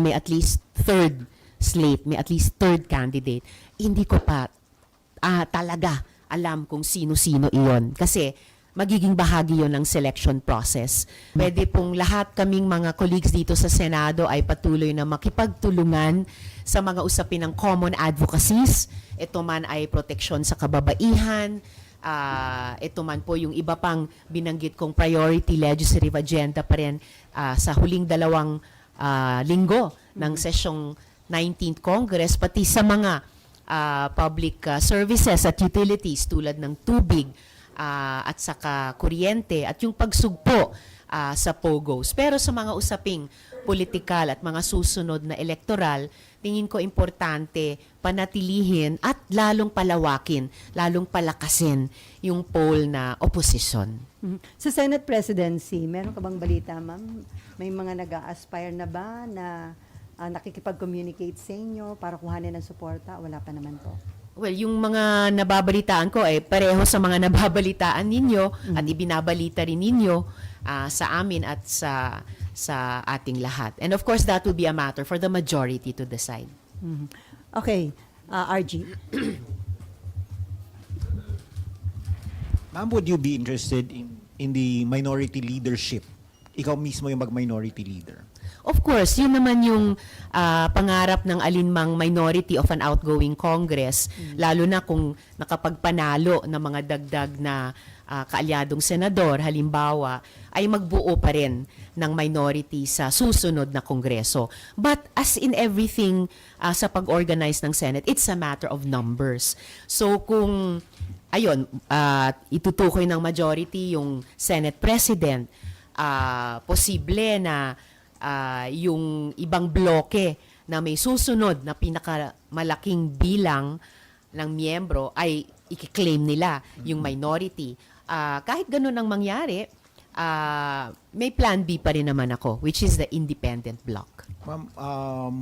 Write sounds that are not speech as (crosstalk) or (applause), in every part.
may at least third slate, may at least third candidate. Hindi ko pa ah, talaga alam kung sino-sino iyon. Kasi magiging bahagi yon ng selection process. Pwede pong lahat kaming mga colleagues dito sa Senado ay patuloy na makipagtulungan sa mga usapin ng common advocacies. Ito man ay proteksyon sa kababaihan, ah, ito man po yung iba pang binanggit kong priority legislative agenda pa rin ah, sa huling dalawang ah, linggo ng sesyong 19th Congress, pati sa mga ah, public ah, services at utilities tulad ng tubig ah, at saka kuryente at yung pagsugpo ah, sa POGOs. Pero sa mga usaping politikal at mga susunod na elektoral, tingin ko importante panatilihin at lalong palawakin, lalong palakasin yung poll na opposition. Mhm. Sa Senate presidency, meron ka bang balita, ma'am? May mga nag aspire na ba na ah, nakikipag-communicate sa inyo para kuhanin ng suporta? Wala pa naman po. Well, yung mga nababalitaan ko ay pareho sa mga (laughs) nababalitaan ninyo at ibinabalita rin ninyo ah, sa amin at sa sa ating lahat. And of course, that will be a matter for the majority to decide. Mhm. Okay, ah, RG. Ma'am, would you be interested in, in the minority leadership? Ikaw mismo yung mag-minority leader. Of course, yun naman yung ah, pangarap ng alinmang minority of an outgoing Congress, lalo na kung nakapagpanalo ng mga dagdag na ah, kaalyadong senador, halimbawa, ay magbuo pa rin ng minority sa susunod na Kongreso. But as in everything ah, sa pag-organize ng Senate, it's a matter of numbers. So kung ayun, ah, itutukoy ng majority yung Senate President, ah, posible na ah, yung ibang bloke na may susunod na pinakamalaking bilang ng miyembro ay i-claim nila yung minority. Ah, kahit ganun ang mangyari, ah, may plan B pa rin naman ako, which is the independent bloc. Ma'am, um,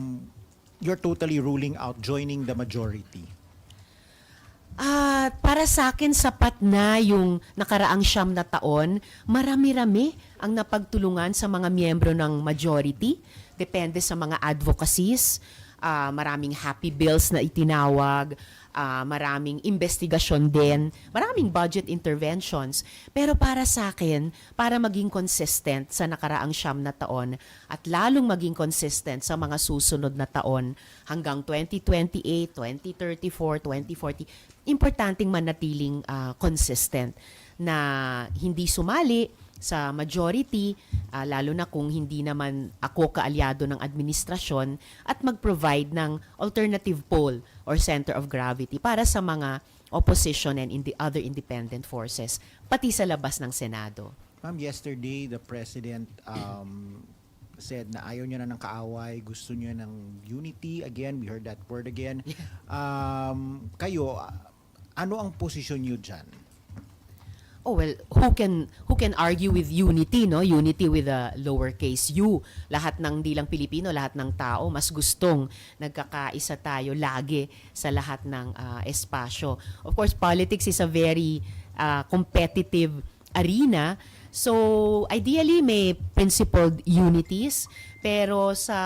you're totally ruling out joining the majority. At para sa akin, sapat na yung nakaraang siyam na taon. Marami-rami ang napagtulungan sa mga miyembro ng majority. Depende sa mga advocacies. Ah, maraming happy bills na itinawag. Ah, maraming investigasyon din. Maraming budget interventions. Pero para sa akin, para maging consistent sa nakaraang siyam na taon at lalong maging consistent sa mga susunod na taon hanggang 2028, 2034, 2040, importanteng manatiling ah, consistent na hindi sumali sa majority, ah, lalo na kung hindi naman ako kaalyado ng administrasyon, at mag-provide ng alternative pole or center of gravity para sa mga opposition and in the other independent forces, pati sa labas ng Senado. Ma'am, yesterday the president um, said na ayaw niya na ng kaaway, gusto niya ng unity. Again, we heard that word again. Um, kayo, ano ang posisyon niyo dyan? Oh well, who can who can argue with unity, no? Unity with a lowercase u. Lahat ng di lang Pilipino, lahat ng tao mas gustong nagkakaisa tayo lagi sa lahat ng ah, espasyo. Of course, politics is a very ah, competitive arena. So, ideally may principled unities, pero sa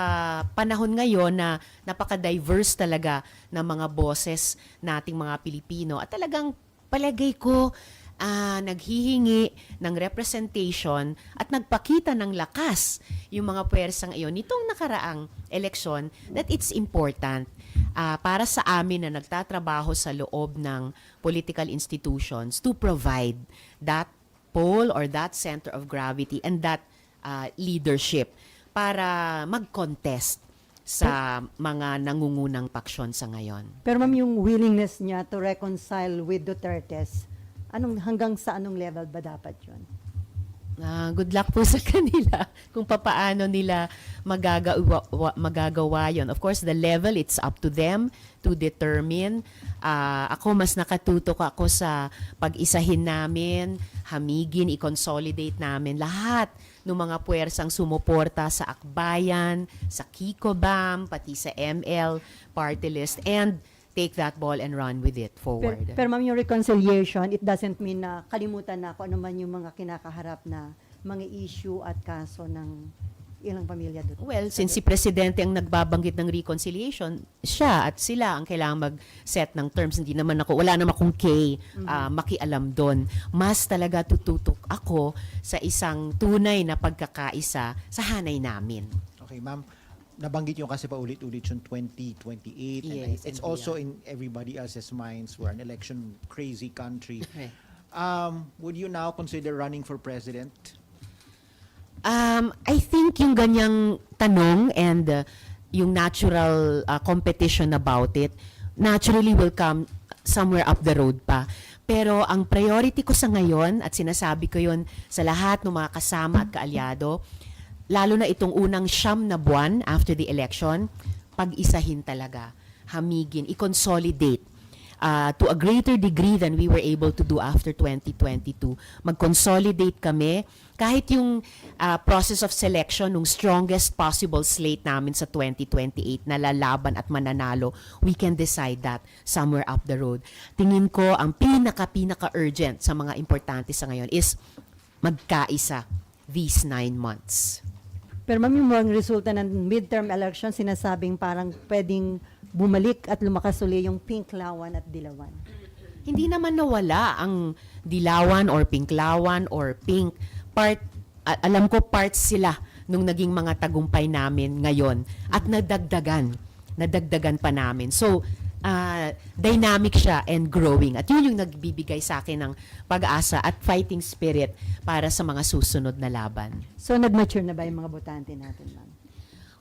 panahon ngayon na napaka-diverse talaga ng mga boses nating mga Pilipino at talagang palagay ko ah, naghihingi ng representation at nagpakita ng lakas yung mga puwersang iyon nitong nakaraang eleksyon that it's important ah, para sa amin na nagtatrabaho sa loob ng political institutions to provide that pole or that center of gravity and that ah, leadership para mag-contest sa mga nangungunang paksyon sa ngayon. Pero ma'am, yung willingness niya to reconcile with Duterte's, anong, hanggang sa anong level ba dapat yun? Ah, good luck po (laughs) sa kanila kung papaano nila magagawa, wa- magagawa yon. Of course, the level, it's up to them to determine. Ah, ako, mas nakatutok ako sa pag-isahin namin, hamigin, i-consolidate namin lahat ng mga puwersang sumuporta sa Akbayan, sa Kikobam, pati sa ML party list, and take that ball and run with it Pero, forward. pero ma'am, yung reconciliation, it doesn't mean na kalimutan na kung ano man yung mga kinakaharap na mga issue at kaso ng ilang pamilya doon? Well, since si Presidente ang nagbabanggit ng reconciliation, siya at sila ang kailangang mag-set ng terms. Hindi naman ako, wala naman akong K ah, makialam doon. Mas talaga tututok ako sa isang tunay na pagkakaisa sa hanay namin. Okay, ma'am. Nabanggit yung kasi pa ulit-ulit yung 2028 and I- Yes, it's and also in everybody else's minds. We're an election crazy country. (laughs) Um, would you now consider running for president? Um, I think yung ganyang tanong and uh, yung natural uh, competition about it, naturally will come somewhere up the road pa. Pero ang priority ko sa ngayon, at sinasabi ko yun sa lahat ng mga kasama at kaalyado, lalo na itong unang siyam na buwan after the election, pag-isahin talaga, hamigin, i-consolidate uh, to a greater degree than we were able to do after 2022. Mag-consolidate kami kahit yung uh, process of selection ng strongest possible slate namin sa 2028 na lalaban at mananalo, we can decide that somewhere up the road. Tingin ko ang pinaka-pinaka-urgent sa mga importante sa ngayon is magkaisa these nine months. Pero ma'am, yung mga resulta ng midterm election, sinasabing parang pwedeng bumalik at lumakas uli yung pink lawan at dilawan. hindi naman nawala ang dilawan or pinklawan or pink. Part, alam ko parts sila nung naging mga tagumpay namin ngayon at nadagdagan. Nadagdagan pa namin. So, ah, dynamic siya and growing. At yun yung nagbibigay sa akin ng pag-asa at fighting spirit para sa mga susunod na laban. So, nag-mature na ba yung mga botante natin, ma'am?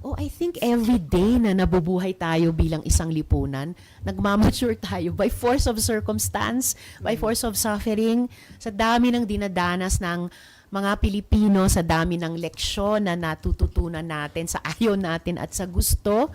Oh, I think every day na nabubuhay tayo bilang isang lipunan, nagmamature tayo by force of circumstance, by force of suffering, sa dami ng dinadanas ng mga Pilipino, sa dami ng leksyon na natututunan natin, sa (laughs) ayaw natin at sa gusto.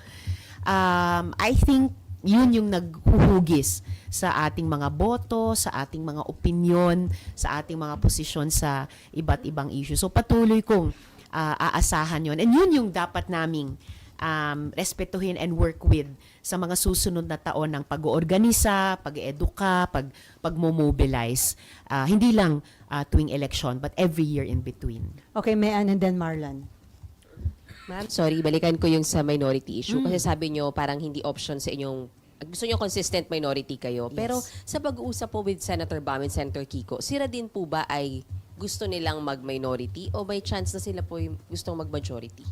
Um, I think yun yung naghuhugis sa ating mga boto, sa ating mga opinion, sa ating mga posisyon sa iba't ibang issue. So patuloy kong ah, aasahan yon And yun yung dapat naming um, respetuhin and work with sa mga susunod na taon ng pag-oorganisa, pag-eduka, pag, pag-mobilize. Ah, hindi lang ah, tuwing election, but every year in between. Okay, may and then Marlon. Ma'am, sorry, balikan ko yung sa minority issue. Kasi sabi nyo, parang hindi option sa inyong gusto nyo consistent minority kayo. Pero sa pag-uusap po with Senator Bam and Senator Kiko, sila din po ba ay gusto nilang mag-minority o may chance na sila po yung gustong mag-majority?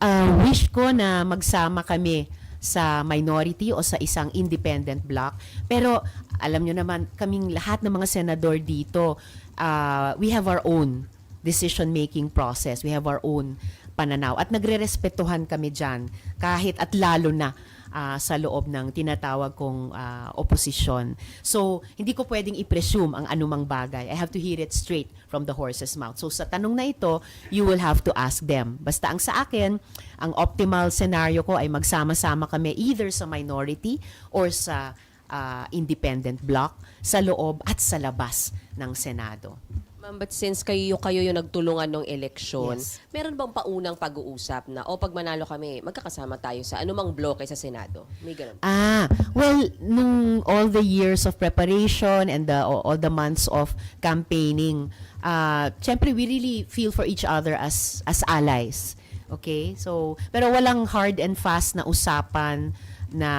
uh, wish ko na magsama kami sa minority o sa isang independent block. Pero alam nyo naman, kaming lahat ng mga senador dito, uh, we have our own decision-making process. We have our own pananaw. At nagre-respetuhan kami dyan, kahit at lalo na ah, sa loob ng tinatawag kong ah, oposisyon. So, hindi ko pwedeng i-presume ang anumang bagay. I have to hear it straight from the horse's mouth. So, sa tanong na ito, you will have to ask them. Basta ang sa akin, ang optimal scenario ko ay magsama-sama kami either sa minority or sa ah, independent block sa loob at sa labas ng Senado. Ma'am, but since kayo, kayo yung nagtulungan ng eleksyon, Yes. meron bang paunang pag-uusap na, o pag manalo kami, magkakasama tayo sa anumang bloke sa Senado? May ganun. Ah, well, nung all the years of preparation and the, all the months of campaigning, uh, syempre we really feel for each other as as allies. Okay? So, pero walang hard and fast na usapan na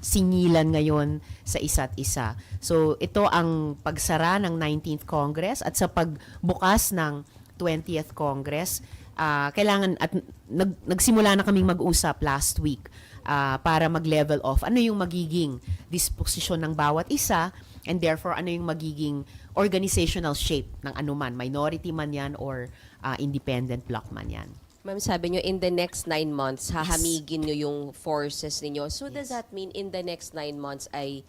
singilan ngayon sa isa't isa. So, ito ang pagsara ng 19th Congress at sa pagbukas ng 20th Congress, ah, kailangan at nag, nagsimula na kaming mag-usap last week ah, para mag-level off ano yung magiging disposisyon ng bawat isa and therefore ano yung magiging organizational shape ng anuman, minority man yan or ah, independent block man yan. Ma'am, sabi nyo, in the next nine months, hahamigin nyo yung forces ninyo. So, does that mean in the next nine months ay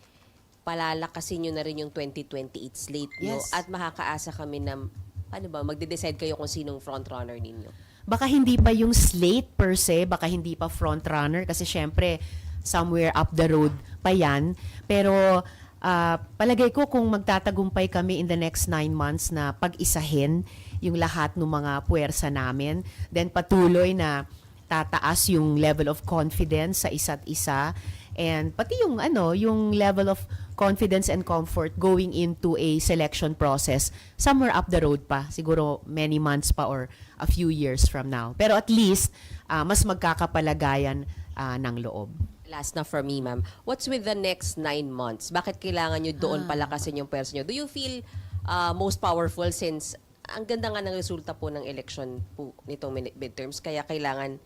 palalakasin nyo na rin yung 2028 slate nyo Yes. at makakaasa kami na, ano ba, magde-decide kayo kung sinong frontrunner ninyo? Baka hindi pa yung slate per se, baka hindi pa front runner kasi syempre somewhere up the road pa yan. Pero ah, palagay ko kung magtatagumpay kami in the next nine months na pag-isahin yung lahat ng mga puwersa namin, then patuloy na tataas yung level of confidence sa isa't isa and pati yung ano yung level of confidence and comfort going into a selection process somewhere up the road pa, siguro many months pa or a few years from now. Pero at least, ah, mas magkakapalagayan ah, ng loob. Last na for me, ma'am. What's with the next nine months? Bakit kailangan nyo doon palakasin yung pwersa nyo? Do you feel uh, most powerful since ang ganda nga ng resulta po ng election po nitong mid- midterms, kaya kailangan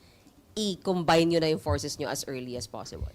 i-combine nyo na yung forces nyo as early as possible?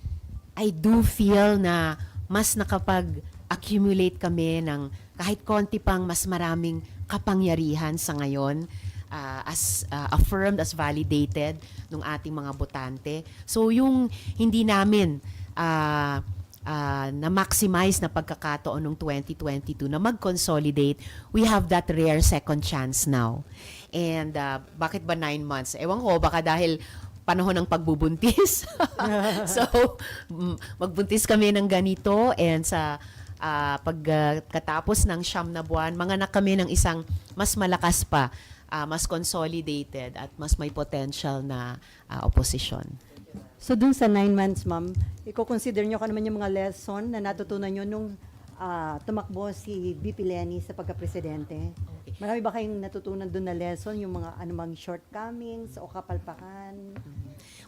I do feel na mas nakapag-accumulate kami ng kahit konti pang mas maraming kapangyarihan sa ngayon ah, as ah, affirmed, as validated ng ating mga botante. So yung hindi namin ah, ah, na-maximize na pagkakataon ng 2022 na mag-consolidate, we have that rare second chance now. And ah, bakit ba nine months? Ewan ko, baka dahil panahon ng pagbubuntis. (laughs) so, magbuntis kami ng ganito and sa ah, pagkatapos ng siyam na buwan, manganak kami ng isang mas malakas pa, ah, mas consolidated at mas may potential na ah, opposition. So dun sa nine months, ma'am, i-consider nyo ka naman yung mga lesson na natutunan nyo nung ah, tumakbo si BP Lenny sa pagka-presidente. Marami ba kayong natutunan dun na lesson, yung mga anumang shortcomings o kapalpakan?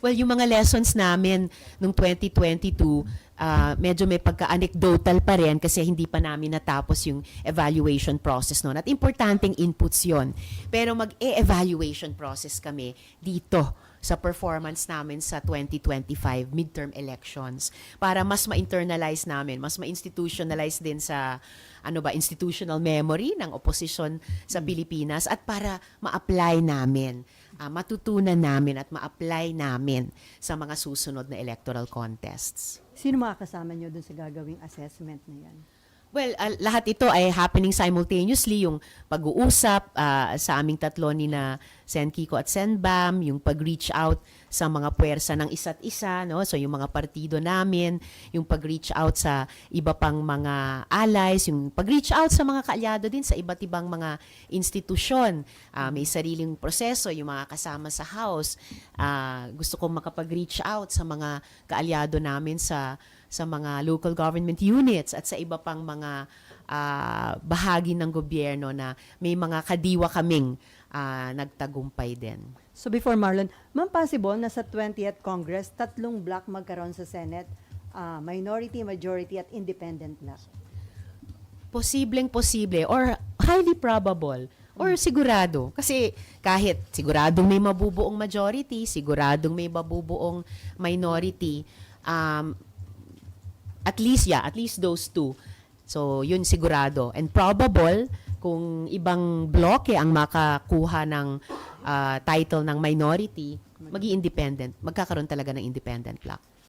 Well, yung mga lessons namin nung 2022, ah, medyo may pagka-anecdotal pa rin kasi hindi pa namin natapos yung evaluation process noon. At importanteng inputs yon. Pero mag-e-evaluation process kami dito sa performance namin sa 2025 midterm elections para mas ma-internalize namin, mas ma-institutionalize din sa ano ba institutional memory ng opposition sa Pilipinas at para ma-apply namin ah, matutunan namin at ma-apply namin sa mga susunod na electoral contests. Sino makakasama nyo dun sa gagawing assessment na yan? Well, ah, lahat ito ay happening simultaneously, yung pag-uusap ah, sa aming tatlo ni na Sen Kiko at Sen Bam, yung pag-reach out sa mga puwersa ng isa't isa, no? So yung mga partido namin, yung pag-reach out sa iba pang mga allies, yung pag-reach out sa mga kaalyado din sa iba't ibang mga institusyon. Ah, may sariling proseso, yung mga kasama sa house. Ah, gusto kong makapag-reach out sa mga kaalyado namin sa sa mga local government units at sa iba pang mga ah, bahagi ng gobyerno na may mga kadiwa kaming ah, nagtagumpay din. So before Marlon, ma'am possible na sa 20th Congress, tatlong block magkaroon sa Senate, ah, minority, majority at independent block. Posibleng posible or highly probable or sigurado. Kasi kahit siguradong may mabubuong majority, siguradong may mabubuong minority, um, at least, yeah, at least those two. So, yun sigurado. And probable, kung ibang bloke ang makakuha ng ah, title ng minority, magi independent Magkakaroon talaga ng independent block.